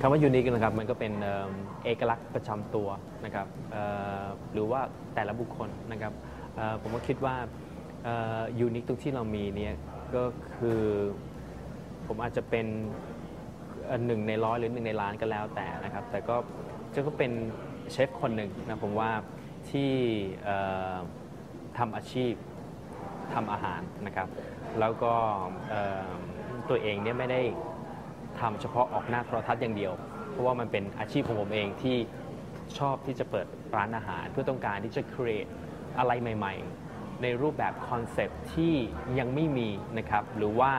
คำว่ายูนิคนะครับมันก็เป็นเอกลักษณ์ประจำตัวนะครับหรือว่าแต่ละบุคคลนะครับผมก็คิดว่ายูนิคตรงที่เรามีเนี่ยก็คือผมอาจจะเป็นหนึ่งในร้อยหรือหนึ่งในล้านก็แล้วแต่นะครับ แต่ก็จะก็เป็นเชฟคนหนึ่งนะผมว่าที่ทำอาชีพทำอาหารนะครับ แล้วก็ตัวเองเนี่ยไม่ได้ ทำเฉพาะออกหน้าโทรทัศน์อย่างเดียว เพราะว่ามันเป็นอาชีพของผมเองที่ชอบที่จะเปิดร้านอาหาร เพื่อต้องการที่จะ create อะไรใหม่ ๆ ในรูปแบบคอนเซปต์ที่ยังไม่มีนะครับหรือว่า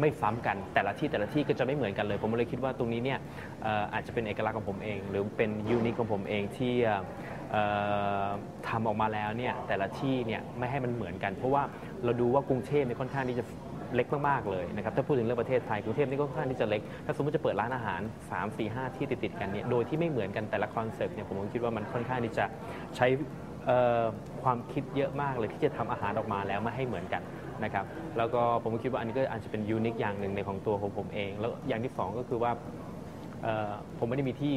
ไม่ซ้ำกันแต่ละที่แต่ละที่ก็จะไม่เหมือนกันเลย ผมเลยคิดว่าตรงนี้เนี่ยอออาจจะเป็นเอกลักษณ์ของผมเอง หรือเป็นยูนิคของผมเองที่ทำออกมาแล้วเนี่ยแต่ละที่เนี่ยไม่ให้มันเหมือนกัน เพราะว่าเราดูว่ากรุงเทพเนี่ยค่อนข้างที่จะ เล็กมากๆเลยนะครับถ้าพูดถึงเรื่องประเทศไทยกรุงเทพนี่ก็ค่อนข้างที่จะเล็ก ถ้าสมมติจะเปิดร้านอาหาร 3 4 5 ที่ติดๆกันเนี่ยโดยที่ไม่เหมือนกันแต่ละคอนเซปต์เนี่ยผมคิดว่ามันค่อนข้างที่จะใช้ความคิดเยอะมากเลยที่จะทำอาหารออกมาแล้วไม่ให้เหมือนกันนะครับแล้วก็ผมคิดว่าอันนี้ก็อาจจะเป็นยูนิคอย่างหนึ่งในของตัวของผมเอง แล้วอย่างที่สองก็คือว่าผมไม่ได้มีที่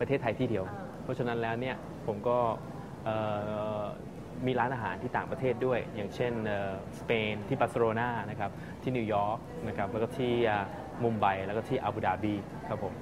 ประเทศไทยที่เดียว เพราะฉะนั้นแล้วเนี่ยผมก็ มีร้านอาหารที่ต่างประเทศด้วย อย่างเช่นสเปนที่บาร์เซโลนานะครับที่นิวยอร์กนะครับแล้วก็ที่มุมไบแล้วก็ที่อาบูดาบีครับผม